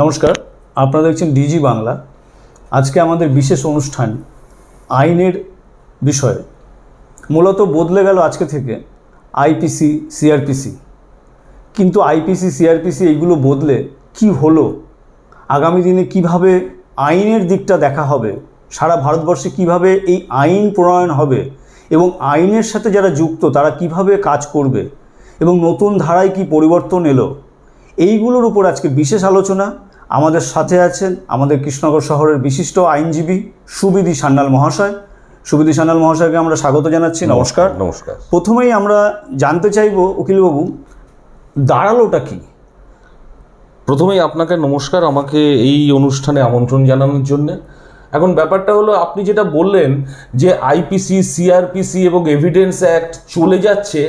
নমস্কার, আপনারা দেখছেন ডিজি বাংলা। আজকে আমাদের বিশেষ অনুষ্ঠান আইনের বিষয়ে। মূলত বদলে গেল আজকে থেকে আইপিসি, সিআরপিসি। কিন্তু আইপিসি, সিআরপিসি এইগুলো বদলে কি হলো? আগামী দিনে কীভাবে আইনের দিকটা দেখা হবে? সারা ভারতবর্ষে কীভাবে এই আইন প্রণয়ন হবে? এবং আইনের সাথে যারা যুক্ত, তারা কীভাবে কাজ করবে? এবং নতুন ধারায় কি পরিবর্তন এলো? এইগুলোর উপর আজকে বিশেষ আলোচনা। আমাদের সাথে আছেন আমাদের কৃষ্ণনগর শহরের বিশিষ্ট আইনজীবী সুবিধি সান্যাল মহাশয়। সুবিধি সান্যাল মহাশয়কে আমরা স্বাগত জানাচ্ছি নমস্কার নমস্কার। প্রথমেই আমরা জানতে চাইব উকিলবাবু দাঁড়ালোটা কি? প্রথমেই আপনাকে নমস্কার আমাকে এই অনুষ্ঠানে আমন্ত্রণ জানানোর জন্য। এখন ব্যাপারটা হলো আপনি যেটা বললেন যে আইপিসি সিআরপিসি এবং এভিডেন্স অ্যাক্ট চলে যাচ্ছে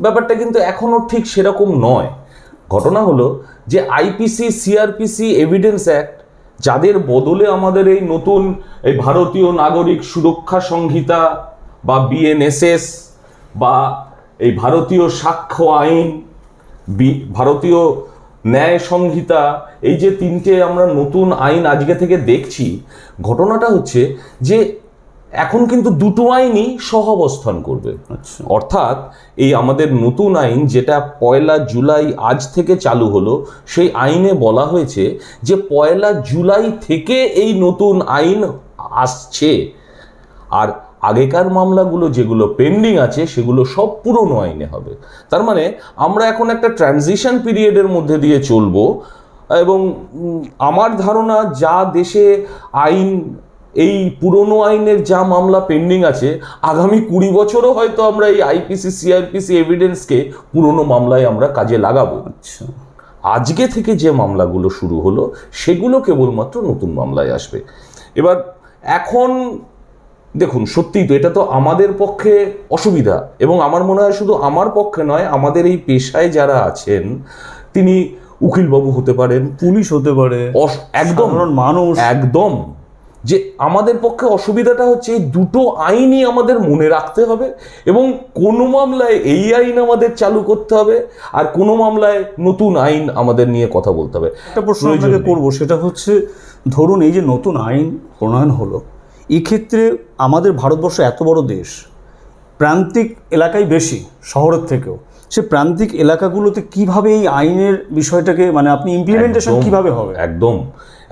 ব্যাপারটা কিন্তু এখনও ঠিক সেরকম নয়। ঘটনা হলো যে আইপিসি, সিআরপিসি, এভিডেন্স অ্যাক্ট, যাদের বদলে আমাদের এই নতুন, এই ভারতীয় নাগরিক সুরক্ষা সংহিতা বা বিএনএসএস বা এই ভারতীয় সাক্ষ্য আইন ভারতীয় ন্যায় সংহিতা, এই যে তিনটে আমরা নতুন আইন আজকে থেকে দেখছি, ঘটনাটা হচ্ছে যে এখন কিন্তু দুটো আইনই সহাবস্থান করবে। আচ্ছা। অর্থাৎ এই আমাদের নতুন আইন যেটা পয়লা জুলাই আজ থেকে চালু হলো সেই আইনে বলা হয়েছে যে পয়লা জুলাই থেকে এই নতুন আইন আসছে। আর আগেকার মামলাগুলো যেগুলো পেন্ডিং আছে সেগুলো সব পুরনো আইনে হবে। তার মানে আমরা এখন একটা ট্রানজিশন পিরিয়ডের মধ্যে দিয়ে চলবো এবং আমার ধারণা যা দেশে আইন এই পুরনো আইনের যা মামলা পেন্ডিং আছে আগামী কুড়ি বছরও হয়তো আমরা এই আইপিসি সিআরপিসি এভিডেন্সকে পুরনো মামলায় আমরা কাজে লাগাবো। আচ্ছা। আজকে থেকে যে মামলাগুলো শুরু হলো সেগুলো কেবলমাত্র নতুন মামলায় আসবে। এবার এখন দেখুন সত্যিই তো এটা তো আমাদের পক্ষে অসুবিধা এবং আমার মনে হয় শুধু আমার পক্ষে নয় আমাদের এই পেশায় যারা আছেন তিনি উকিলবাবু হতে পারেন পুলিশ হতে পারে একদম মানুষ। একদম। যে আমাদের পক্ষে অসুবিধাটা হচ্ছে এই দুটো আইনই আমাদের মনে রাখতে হবে এবং কোনো মামলায় এই আইন আমাদের চালু করতে হবে আর কোনো মামলায় নতুন আইন আমাদের নিয়ে কথা বলতে হবে। একটা প্রশ্ন আপনাকে করব সেটা হচ্ছে ধরুন এই যে নতুন আইন প্রণয়ন হলো এক্ষেত্রে আমাদের ভারতবর্ষ এত বড় দেশ প্রান্তিক এলাকায় বেশি শহরের থেকেও সে প্রান্তিক এলাকাগুলোতে কীভাবে এই আইনের বিষয়টাকে মানে আপনি ইমপ্লিমেন্টেশন কীভাবে হবে? একদম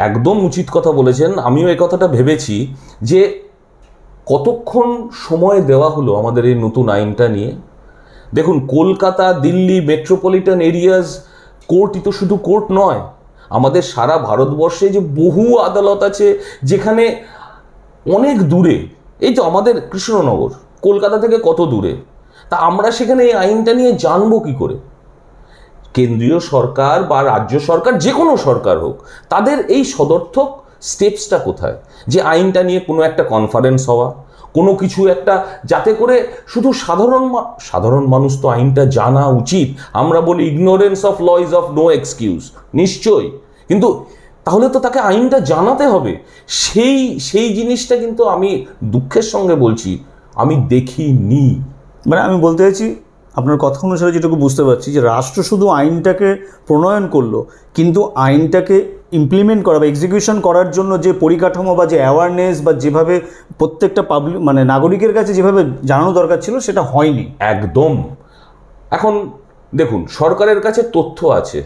একদম উচিত কথা বলেছেন। আমিও এই কথাটা ভেবেছি যে কতক্ষণ সময় দেওয়া হলো আমাদের এই নতুন আইনটা নিয়ে? দেখুন কলকাতা দিল্লি মেট্রোপলিটন এরিয়াজ কোর্টই তো শুধু কোর্ট নয় আমাদের সারা ভারতবর্ষে যে বহু আদালত আছে যেখানে অনেক দূরে এই তো আমাদের কৃষ্ণনগর কলকাতা থেকে কত দূরে? তা আমরা সেখানে এই আইনটা নিয়ে জানব কি করে? কেন্দ্রীয় সরকার বা রাজ্য সরকার, যে কোনো সরকার হোক, তাদের এই সদর্থক স্টেপসটা কোথায়? যে আইনটা নিয়ে কোনো একটা কনফারেন্স হওয়া, কোনো কিছু একটা, যাতে করে শুধু সাধারণ সাধারণ মানুষ তো আইনটা জানা উচিত। আমরা বলি ignorance of law is of no excuse নিশ্চয়ই। কিন্তু তাহলে তো তাকে আইনটা জানাতে হবে। সেই সেই জিনিসটা কিন্তু আমি দুঃখের সঙ্গে বলছি, আমি দেখিনি। মানে আমি বলতে চাইছি, আপনার কথা অনুসারে যেটুকু বুঝতে পারছি যে রাষ্ট্র শুধু আইনটাকে প্রণয়ন করল, কিন্তু আইনটাকে ইমপ্লিমেন্ট করা বা এক্সিকিউশন করার জন্য যে পরিকাঠামো বা যে অ্যাওয়ারনেস বা যেভাবে প্রত্যেকটা পাবলিক মানে নাগরিকের কাছে যেভাবে জানানো দরকার ছিল, সেটা হয়নি। একদম। এখন দেখুন, সরকারের কাছে তথ্য আছে।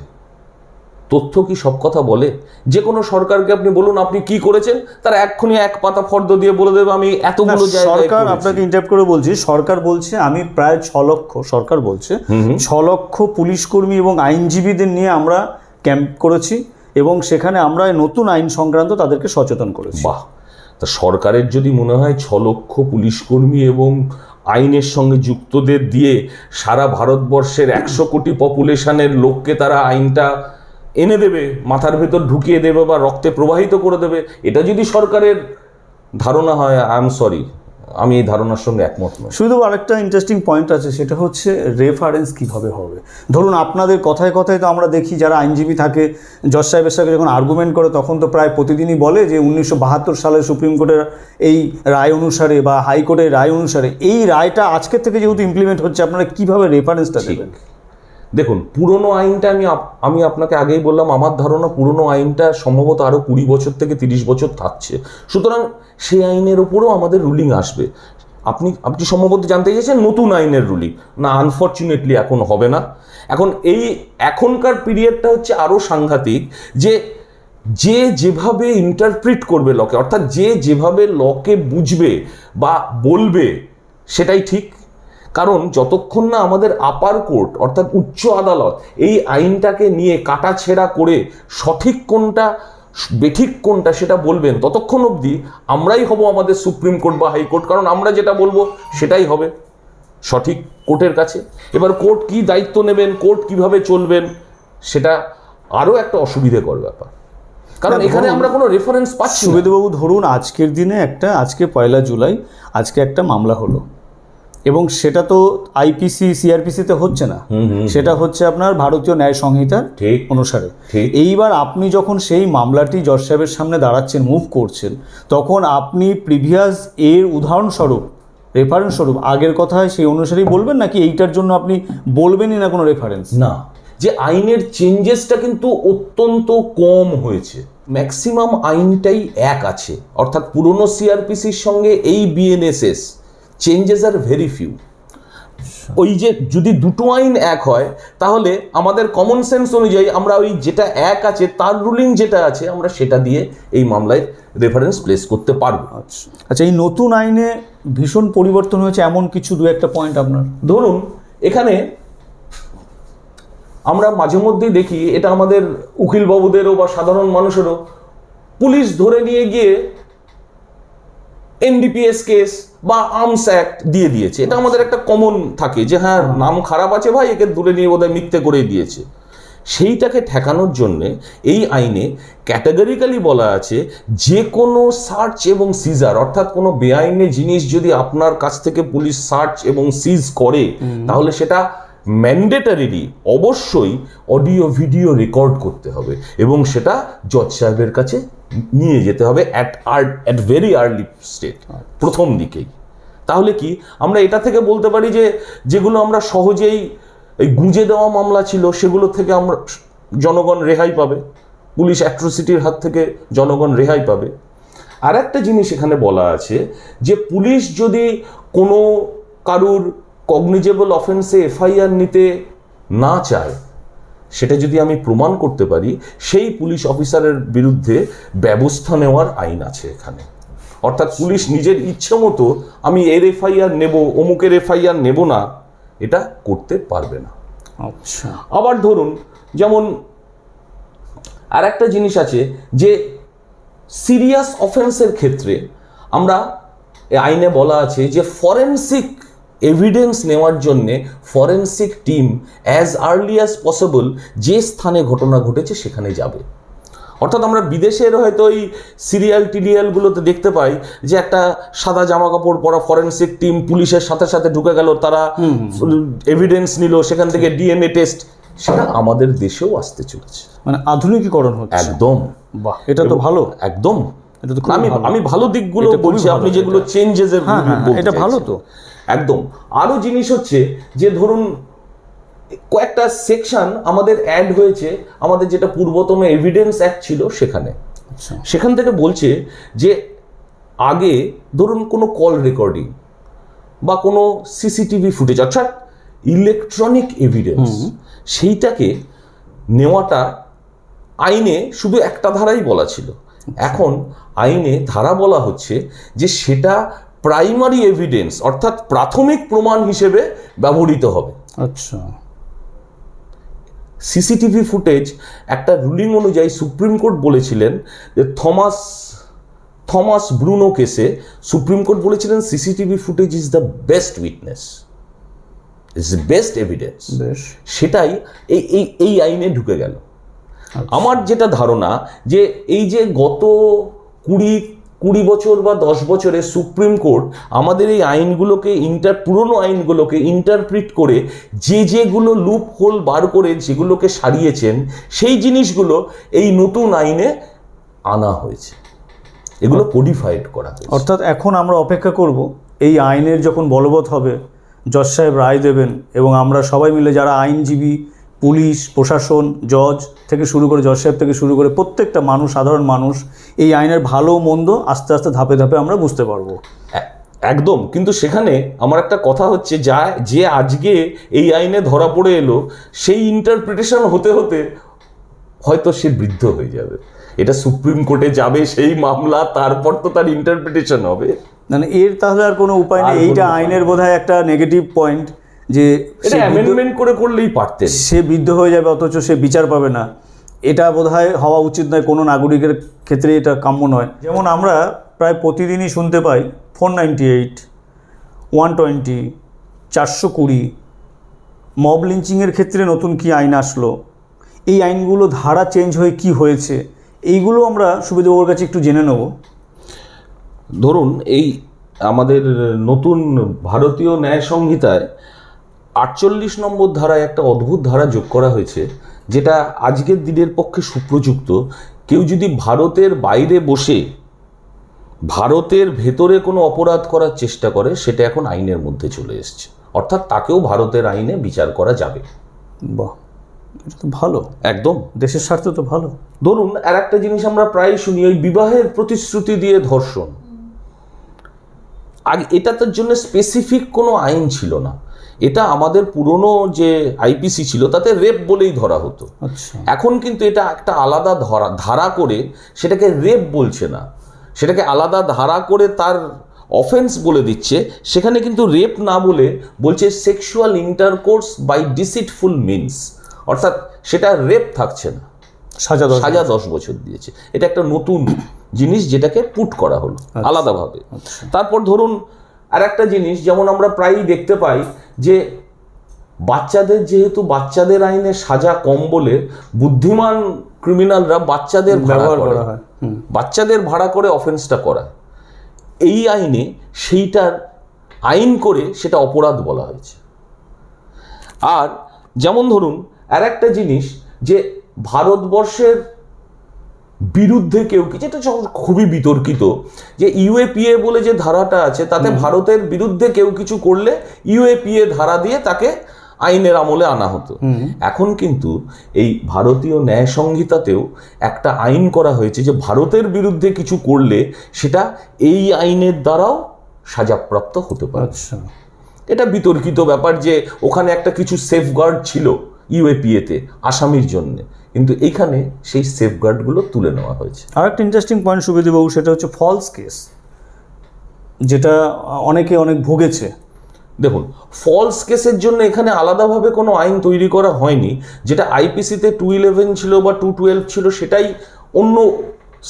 তথ্য কি সব কথা বলে? যে কোনো সরকারকে আপনি বলুন আপনি কি করেছেন? তারা এক্ষুনি এক পাতা ফর্দ দিয়ে বলে দেবে আমি এতগুলো সরকার আপনাকে ইন্টারাপ্ট করে বলছি সরকার বলছে আমি প্রায় ছ লক্ষ সরকার বলছে ছ লক্ষ পুলিশ কর্মী এবং আইনজীবীদের নিয়ে আমরা ক্যাম্প করেছি এবং সেখানে আমরা নতুন আইন সংক্রান্ত তাদেরকে সচেতন করেছি। বাহ! তা সরকারের যদি মনে হয় ছ লক্ষ পুলিশ কর্মী এবং আইনের সঙ্গে যুক্তদের দিয়ে সারা ভারতবর্ষের একশো কোটি পপুলেশনের লোককে তারা আইনটা এনে দেবে মাথার ভেতর ঢুকিয়ে দেবে বা রক্তে প্রবাহিত করে দেবে এটা যদি সরকারের ধারণা হয় আই এম সরি আমি এই ধারণার সঙ্গে একমত নই। শুধু আরেকটা ইন্টারেস্টিং পয়েন্ট আছে সেটা হচ্ছে রেফারেন্স কীভাবে হবে। ধরুন আপনাদের কথায় কথায় তো আমরা দেখি যারা আইনজীবী থাকে জজ সাহেবের সঙ্গে যখন আর্গুমেন্ট করে তখন তো প্রায় প্রতিদিনই বলে যে উনিশশো বাহাত্তর সালে সুপ্রিম কোর্টের এই রায় অনুসারে বা হাইকোর্টের রায় অনুসারে এই রায়টা আজকের থেকে যেহেতু ইমপ্লিমেন্ট হচ্ছে আপনারা কীভাবে রেফারেন্সটা দেবেন? দেখুন, পুরনো আইনটা আমি আমি আপনাকে আগেই বললাম, আমার ধারণা পুরনো আইনটা সম্ভবত আরও কুড়ি বছর থেকে তিরিশ বছর থাকছে। সুতরাং সেই আইনের উপরেও আমাদের রুলিং আসবে। আপনি আপনি সম্ভবত জানতে চাইছেন নতুন আইনের রুলিং না আনফর্চুনেটলি এখন হবে না। এখন এই, এখনকার পিরিয়ডটা হচ্ছে আরও সাংঘাতিক যে যে যেভাবে ইন্টারপ্রিট করবে লকে অর্থাৎ যে যেভাবে লকে বুঝবে বা বলবে, সেটাই ঠিক। কারণ যতক্ষণ না আমাদের আপার কোর্ট অর্থাৎ উচ্চ আদালত এই আইনটাকে নিয়ে কাটাছেড়া করে সঠিক কোনটা বেঠিক কোনটা সেটা বলবেন ততক্ষণ অবধি আমরাই হব আমাদের সুপ্রিম কোর্ট বা হাইকোর্ট। কারণ আমরা যেটা বলব সেটাই হবে সঠিক কোর্টের কাছে। এবার কোর্ট কি দায়িত্ব নেবেন কোর্ট কীভাবে চলবেন সেটা আরও একটা অসুবিধেকর ব্যাপার। কারণ এখানে আমরা কোনো রেফারেন্স পাচ্ছি সুবেদবাবু ধরুন আজকের দিনে একটা আজকে পয়লা জুলাই আজকে একটা মামলা হলো। এবং সেটা তো আইপিসি সিআরপিসিতে হচ্ছে না। সেটা হচ্ছে আপনার ভারতীয় ন্যায় সংহিতা অনুসারে। এইবার আপনি যখন সেই মামলাটি জজ সাহেবের সামনে দাঁড়াচ্ছেন মুভ করছেন তখন আপনি প্রিভিয়াস এর উদাহরণস্বরূপ রেফারেন্স স্বরূপ আগের কথা সেই অনুসারেই বলবেন নাকি এইটার জন্য আপনি বলবেনই না কোনো রেফারেন্স না। যে আইনের চেঞ্জেসটা কিন্তু অত্যন্ত কম হয়েছে। ম্যাক্সিমাম আইনটাই এক আছে। অর্থাৎ পুরনো সিআরপিসির সঙ্গে এই BNSS changes are very few ওই যে যদি দুটো আইন এক হয় তাহলে আমাদের কমন সেন্স অনুযায়ী আমরা ওই যেটা এক আছে তার রুলিং যেটা আছে আমরা সেটা দিয়ে এই মামলায় রেফারেন্স প্লেস করতে পারব। আচ্ছা। আচ্ছা এই নতুন আইনে ভীষণ পরিবর্তন হয়েছে এমন কিছু দু একটা পয়েন্ট আপনার? ধরুন এখানে আমরা মাঝে মধ্যেই দেখি এটা আমাদের উকিলবাবুদেরও বা সাধারণ মানুষেরও পুলিশ ধরে নিয়ে গিয়ে এনডিপিএস কেস বা আর্মস অ্যাক্ট দিয়ে দিয়েছে। এটা আমাদের একটা কমন থাকে যে হ্যাঁ নাম খারাপ আছে ভাই একে ধরে নিয়ে বোধহয় মিথ্যে করে দিয়েছে। সেইটাকে ঠেকানোর জন্যে এই আইনে ক্যাটাগরিক্যালি বলা আছে যে কোনো সার্চ এবং সিজার অর্থাৎ কোনো বেআইনি জিনিস যদি আপনার কাছ থেকে পুলিশ সার্চ এবং সিজ করে তাহলে সেটা ম্যান্ডেটারিলি অবশ্যই অডিও ভিডিও রেকর্ড করতে হবে এবং সেটা জজ সাহেবের কাছে নিয়ে যেতে হবে অ্যাট আর অ্যাট ভেরি আর্লি স্টেট প্রথম দিকেই। তাহলে কি? আমরা এটা থেকে বলতে পারি যে যেগুলো আমরা সহজেই এই গুঁজে দেওয়া মামলা ছিল সেগুলো থেকে আমরা জনগণ রেহাই পাবে। পুলিশ অ্যাট্রোসিটির হাত থেকে জনগণ রেহাই পাবে। আর একটা জিনিস এখানে বলা আছে যে পুলিশ যদি কোনো কারুর কগনিজেবল অফেন্সে এফআইআর নিতে না চায় সেটা যদি আমি প্রমাণ করতে পারি সেই পুলিশ অফিসারের বিরুদ্ধে ব্যবস্থা নেওয়ার আইন আছে এখানে। অর্থাৎ পুলিশ নিজের ইচ্ছে মতো আমি এর এফআইআর নেব অমুকের এফআইআর নেব না এটা করতে পারবে না। আচ্ছা। আবার ধরুন যেমন আর একটা জিনিস আছে যে সিরিয়াস অফেন্সের ক্ষেত্রে আমরা আইনে বলা আছে যে ফরেন্সিক এভিডেন্স নেওয়ার জন্যে forensic team as early as possible যে স্থানে ঘটনা ঘটেছে সেখানে যাবে। অর্থাৎ আমরা বিদেশের হয়তো ওই সিরিয়াল টিরিয়ালগুলোতে দেখতে পাই যে একটা সাদা জামা কাপড় পরা ফরেন্সিক টিম পুলিশের সাথে সাথে ঢুকে গেল তারা এভিডেন্স নিল সেখান থেকে ডিএনএ টেস্ট সেটা আমাদের দেশেও আসতে চলেছে। মানে আধুনিকীকরণ হচ্ছে। একদম। বাহ এটা তো ভালো। একদম। আমি ভালো। আমি ভালো দিকগুলো বলছি আপনি যেগুলো। চেঞ্জেস এর হ্যাঁ, হ্যাঁ, এটা ভালো তো। একদম। আরও জিনিস হচ্ছে যে ধরুন কয়েকটা সেকশন আমাদের অ্যাড হয়েছে আমাদের যেটা পূর্বতম এভিডেন্স অ্যাক্ট ছিল সেখানে। আচ্ছা। সেখান থেকে বলছে যে আগে ধরুন কোনো কল রেকর্ডিং বা কোনো সিসিটিভি ফুটেজ অর্থাৎ ইলেকট্রনিক এভিডেন্স সেইটাকে নেওয়াটা আইনে শুধু একটা ধারাই বলা ছিল। এখন আইনে ধারা বলা হচ্ছে যে সেটা প্রাইমারি এভিডেন্স অর্থাৎ প্রাথমিক প্রমাণ হিসেবে ব্যবহৃত হবে। আচ্ছা। সিসিটিভি ফুটেজ একটা রুলিং অনুযায়ী সুপ্রিম কোর্ট বলেছিলেন যে থমাস থমাস ব্রুনো কেসে সুপ্রিম কোর্ট বলেছিলেন CCTV footage is the best witness is best evidence সেটাই এই এই এই আইনে ঢুকে গেল। আমার যেটা ধারণা যে এই যে গত কুড়ি কুড়ি বছর বা দশ বছরে সুপ্রিম কোর্ট আমাদের এই আইনগুলোকে ইন্টার পুরনো আইনগুলোকে ইন্টারপ্রিট করে যে যেগুলো লুপ হোল বার করে যেগুলোকে সারিয়েছেন, সেই জিনিসগুলো এই নতুন আইনে আনা হয়েছে। এগুলো কোডিফাইড করা অর্থাৎ এখন আমরা অপেক্ষা করব, এই আইনের যখন বলবৎ হবে, জজ সাহেব রায় দেবেন এবং আমরা সবাই মিলে যারা আইনজীবী পুলিশ প্রশাসন জজ থেকে শুরু করে জজ সাহেব থেকে শুরু করে প্রত্যেকটা মানুষ সাধারণ মানুষ এই আইনের ভালো মন্দ আস্তে আস্তে ধাপে ধাপে আমরা বুঝতে পারব। একদম। কিন্তু সেখানে আমার একটা কথা হচ্ছে যা যে আজকে এই আইনে ধরা পড়ে এলো সেই ইন্টারপ্রিটেশন হতে হতে হয়তো সে বৃদ্ধ হয়ে যাবে। এটা সুপ্রিম কোর্টে যাবে সেই মামলা তারপর তো তার ইন্টারপ্রিটেশন হবে। মানে এর তাহলে আর কোনো উপায় নেই। এইটা আইনের বোধহয় একটা নেগেটিভ পয়েন্ট যে সে অ্যামেন্ডমেন্ট করে করলেই পারতেন। সে বৃদ্ধ হয়ে যাবে অথচ সে বিচার পাবে না। এটা বোধহয় হওয়া উচিত নয় কোনো নাগরিকের ক্ষেত্রে এটা কাম্য নয়। যেমন আমরা প্রায় প্রতিদিনই শুনতে পাই four ninety eight one twenty চারশো কুড়ি মব লিঞ্চিংয়ের ক্ষেত্রে নতুন কি আইন আসলো? এই আইনগুলো ধারা চেঞ্জ হয়ে কি হয়েছে? এইগুলো আমরা সুবিধাবাবুর কাছে একটু জেনে নেব। ধরুন এই আমাদের নতুন ভারতীয় ন্যায় সংহিতায় আটচল্লিশ নম্বর ধারায় একটা অদ্ভুত ধারা যোগ করা হয়েছে যেটা আজকের দিনের পক্ষে সুপ্রযুক্ত। কেউ যদি ভারতের বাইরে বসে ভারতের ভেতরে কোনো অপরাধ করার চেষ্টা করে সেটা এখন আইনের মধ্যে চলে এসছে। অর্থাৎ তাকেও ভারতের আইনে বিচার করা যাবে। বাহ এটা তো ভালো। একদম। দেশের স্বার্থে তো ভালো। ধরুন আর একটা জিনিস আমরা প্রায় শুনি ওই বিবাহের প্রতিশ্রুতি দিয়ে ধর্ষণ। আগে এটার জন্য স্পেসিফিক কোনো আইন ছিল না। এটা আমাদের পুরনো যে আইপিসি ছিল তাতে রেপ বলেই ধরা হতো। আচ্ছা। এখন কিন্তু এটা একটা আলাদা ধরা ধারা করে সেটাকে রেপ বলছে না। সেটাকে আলাদা ধারা করে তার অফেন্স বলে দিচ্ছে। সেখানে কিন্তু রেপ না বলে বলছে sexual intercourse by deceitful means অর্থাৎ সেটা রেপ থাকছে না। সাজা সাজা দশ বছর দিয়েছে। এটা একটা নতুন জিনিস যেটাকে পুট করা হলো আলাদাভাবে। আচ্ছা। তারপর ধরুন আর একটা জিনিস যেমন আমরা প্রায়ই দেখতে পাই যে বাচ্চাদের যেহেতু বাচ্চাদের আইনে সাজা কম বলে বুদ্ধিমান ক্রিমিনালরা বাচ্চাদের ভাড়া ব্যবহার করা। হয় বাচ্চাদের ভাড়া করে অফেন্সটা করা এই আইনে সেইটার আইন করে সেটা অপরাধ বলা হয়েছে। আর যেমন ধরুন আর একটা জিনিস যে ভারতবর্ষের বিরুদ্ধে কেউ কি যেটা খুবই বিতর্কিত যে ইউএপিএ বলে যে ধারাটা আছে তাতে ভারতের বিরুদ্ধে কেউ কিছু করলে ইউএপিএ ধারা দিয়ে তাকে আইনের আমলে আনা হতো। এখন কিন্তু এই ভারতীয় ন্যায় সংহিতাতেও একটা আইন করা হয়েছে যে ভারতের বিরুদ্ধে কিছু করলে সেটা এই আইনের দ্বারাও সাজাপ্রাপ্ত হতে পারে। আচ্ছা। এটা বিতর্কিত ব্যাপার যে ওখানে একটা কিছু সেফগার্ড ছিল। ইউএপিএতে আসামির জন্য। কিন্তু এইখানে সেই সেফগার্ডগুলো তুলে নেওয়া হয়েছে। আর একটা ইন্টারেস্টিং পয়েন্ট সুবিধাবাবু সেটা হচ্ছে ফলস কেস যেটা অনেকে অনেক ভুগেছে। দেখুন ফলস কেসের জন্য এখানে আলাদাভাবে কোনো আইন তৈরি করা হয়নি যেটা আইপিসিতে টু ইলেভেন ছিল বা টু টুয়েলভ ছিল সেটাই অন্য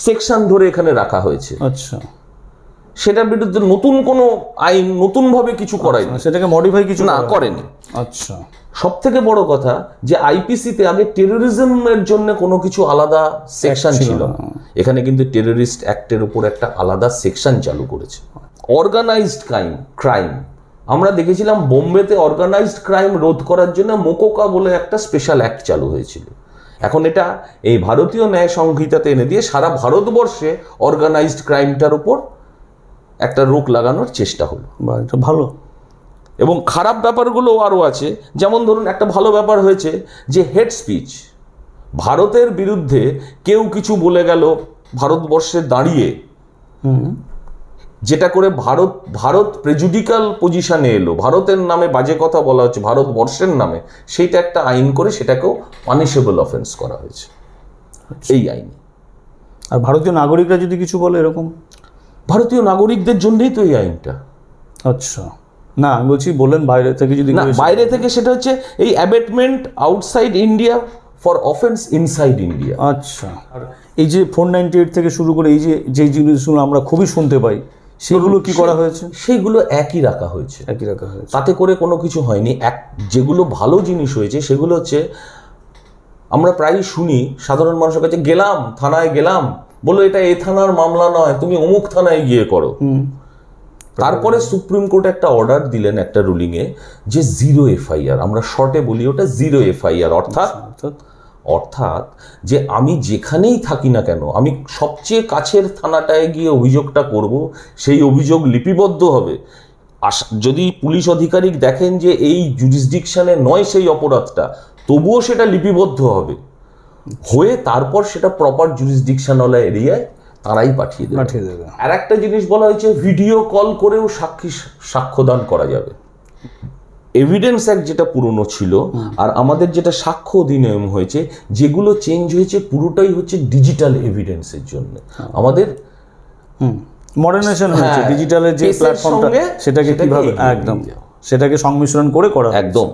সেকশন ধরে এখানে রাখা হয়েছে। আচ্ছা। সেটার বিরুদ্ধে নতুন কোনো আইন নতুনভাবে কিছু করায়নি। সেটাকে মডিফাই কিছু না করেনি। আচ্ছা। সব থেকে বড় কথা যে আইপিসিতে আগে টেরোরিজমের জন্য কোনো কিছু আলাদা সেকশন ছিল ছিল এখানে কিন্তু টেররিস্ট অ্যাক্টের উপর একটা আলাদা সেকশন চালু করেছে। অর্গানাইজড ক্রাইম ক্রাইম আমরা দেখেছিলাম বোম্বেতে অর্গানাইজড ক্রাইম রোধ করার জন্য মোকোকা বলে একটা স্পেশাল অ্যাক্ট চালু হয়েছিল। এখন এটা এই ভারতীয় ন্যায় সংহিতাতে এনে দিয়ে সারা ভারতবর্ষে অর্গানাইজড ক্রাইমটার উপর একটা রোক লাগানোর চেষ্টা হলো। বা এটা ভালো। এবং খারাপ ব্যাপারগুলো আরও আছে যেমন ধরুন একটা ভালো ব্যাপার হয়েছে যে হেড স্পিচ। ভারতের বিরুদ্ধে কেউ কিছু বলে গেল ভারতবর্ষে দাঁড়িয়ে। হুম। যেটা করে ভারত ভারত প্রেজুডিক্যাল পজিশনে এলো। ভারতের নামে বাজে কথা বলা হচ্ছে ভারতবর্ষের নামে। সেইটা একটা আইন করে সেটাকেও পানিশেবল অফেন্স করা হয়েছে। এই আইন। আর ভারতীয় নাগরিকরা যদি কিছু বলে এরকম? ভারতীয় নাগরিকদের জন্যই তো এই আইনটা। আচ্ছা। না আমি বলছি বললেন বাইরে থেকে যদি না বাইরে থেকে সেটা হচ্ছে এই abetment outside India for offence inside India আচ্ছা। আর এই যে ফোর নাইনটি এইট থেকে শুরু করে এই যে যে জিনিসগুলো আমরা খুবই শুনতে পাই সেগুলো কি করা হয়েছে? সেইগুলো একই রাখা হয়েছে। একই রাখা হয়েছে। তাতে করে কোনো কিছু হয়নি। এক যেগুলো ভালো জিনিস হয়েছে সেগুলো হচ্ছে আমরা প্রায়ই শুনি সাধারণ মানুষের কাছে গেলাম থানায় গেলাম বলো এটা এ থানার মামলা নয় তুমি অমুক থানায় গিয়ে করো। হুম। তারপরে সুপ্রিম কোর্ট একটা অর্ডার দিলেন একটা রুলিংয়ে যে জিরো এফআইআর আমরা শর্টে বলি ওটা জিরো এফআইআর অর্থাৎ অর্থাৎ? অর্থাৎ যে আমি যেখানেই থাকি না কেন আমি সবচেয়ে কাছের থানাটায় গিয়ে অভিযোগটা করব সেই অভিযোগ লিপিবদ্ধ হবে। আস যদি পুলিশ আধিকারিক দেখেন যে এই জুরিসডিকশনে নয় সেই অপরাধটা তবুও সেটা লিপিবদ্ধ হবে। হয়ে তারপর সেটা প্রপার জুরিসডিকশনওয়ালা এরিয়ায় তারাই পাঠিয়ে দেবে। পাঠিয়ে দেবে। আর একটা জিনিস বলা হয়েছে ভিডিও কল করেও সাক্ষী সাক্ষ্যদান করা যাবে। এভিডেন্স অ্যাক্ট যেটা পুরনো ছিল আর আমাদের যেটা সাক্ষ্য অধিনিয়ম হয়েছে যেগুলো চেঞ্জ হয়েছে পুরোটাই হচ্ছে ডিজিটাল এভিডেন্সের জন্য। আমাদের হুম। মডার্নাইজেশন হয়েছে হ্যাঁ, ডিজিটালের যে প্ল্যাটফর্মটা সেটাকে কীভাবে একদম। সেটাকে সংমিশ্রণ করে করা একদম।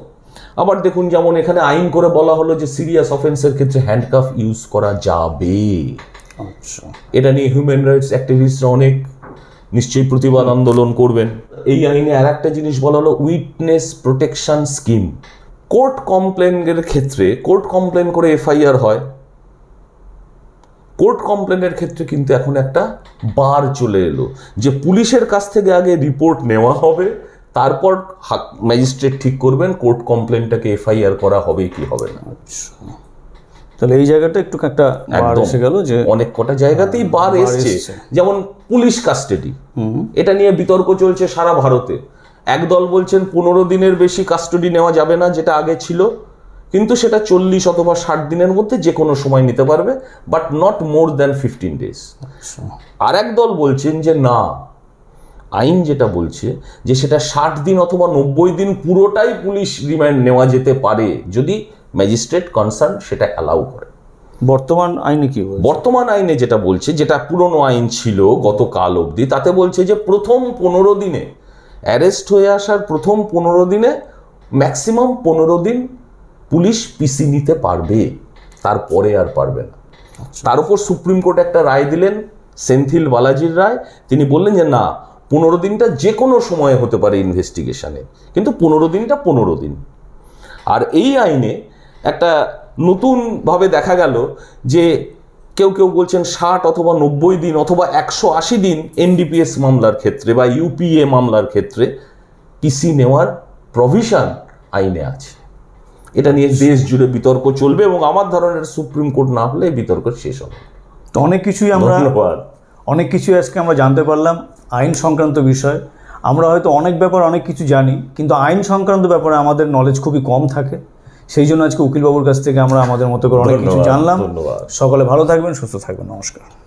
আবার দেখুন যেমন এখানে আইন করে বলা হলো যে সিরিয়াস অফেন্সের ক্ষেত্রে হ্যান্ডকাফ ইউজ করা যাবে। আচ্ছা। এটা নিয়ে হিউম্যান রাইটস অ্যাক্টিভিস্টরা অনেক নিশ্চয়ই প্রতিবাদ আন্দোলন করবেন। এই আইনে আর একটা জিনিস বলা হলো উইটনেস প্রোটেকশন স্কিম কোর্ট কমপ্লেনের ক্ষেত্রে কোর্ট কমপ্লেন করে এফআইআর হয়। কোর্ট কমপ্লেনের ক্ষেত্রে কিন্তু এখন একটা বার চলে এলো। যে পুলিশের কাছ থেকে আগে রিপোর্ট নেওয়া হবে তারপর ম্যাজিস্ট্রেট ঠিক করবেন কোর্ট কমপ্লেনটাকে এফআইআর করা হবে কি হবে না। তাহলে এই জায়গাটা একটু একটা বার এসে গেল যে অনেক কটা জায়গাতেই বার বার এসছে। যেমন পুলিশ কাস্টাডি এটা নিয়ে বিতর্ক চলছে সারা ভারতে। একদল বলছেন পনেরো দিনের বেশি কাস্টাডি নেওয়া যাবে না যেটা আগে ছিল। কিন্তু সেটা চল্লিশ অথবা ষাট দিনের মধ্যে যে কোনো সময় নিতে পারবে but not more than fifteen days আর এক দল বলছেন যে না আইন যেটা বলছে যে সেটা ষাট দিন অথবা নব্বই দিন পুরোটাই পুলিশ রিমান্ড নেওয়া যেতে পারে যদি ম্যাজিস্ট্রেট কনসার্ন সেটা অ্যালাউ করে। বর্তমান আইনে কি বর্তমান আইনে যেটা বলছে যেটা পুরনো আইন ছিল গতকাল অবধি তাতে বলছে যে প্রথম পনেরো দিনে অ্যারেস্ট হয়ে আসার প্রথম পনেরো দিনে ম্যাক্সিমাম পনেরো দিন পুলিশ পিসি নিতে পারবে তারপরে আর পারবে না। তার উপর সুপ্রিম কোর্ট একটা রায় দিলেন সেন্থিল বালাজির রায় তিনি বললেন যে না পনেরো দিনটা যে কোনো সময়ে হতে পারে ইনভেস্টিগেশনে কিন্তু পনেরো দিনটা পনেরো দিন। আর এই আইনে একটা নতুনভাবে দেখা গেল যে কেউ কেউ বলছেন ষাট অথবা নব্বই দিন অথবা একশো আশি দিন এনডিপিএস মামলার ক্ষেত্রে বা ইউপিএ মামলার ক্ষেত্রে পিসি নেওয়ার প্রভিশন আইনে আছে। এটা নিয়ে দেশ জুড়ে বিতর্ক চলবে এবং আমার ধরনের সুপ্রিম কোর্ট না হলে বিতর্ক শেষ হবে। তো অনেক কিছুই আমরা অনেক কিছু আজকে আমরা জানতে পারলাম আইন সংক্রান্ত বিষয়। আমরা হয়তো অনেক ব্যাপার অনেক কিছু জানি কিন্তু আইন সংক্রান্ত ব্যাপারে আমাদের নলেজ খুবই কম থাকে। সেই জন্য আজকে উকিলবাবুর কাছ থেকে আমরা আমাদের মতো করে অনেক কিছু জানলাম। সকলে ভালো থাকবেন সুস্থ থাকবেন নমস্কার।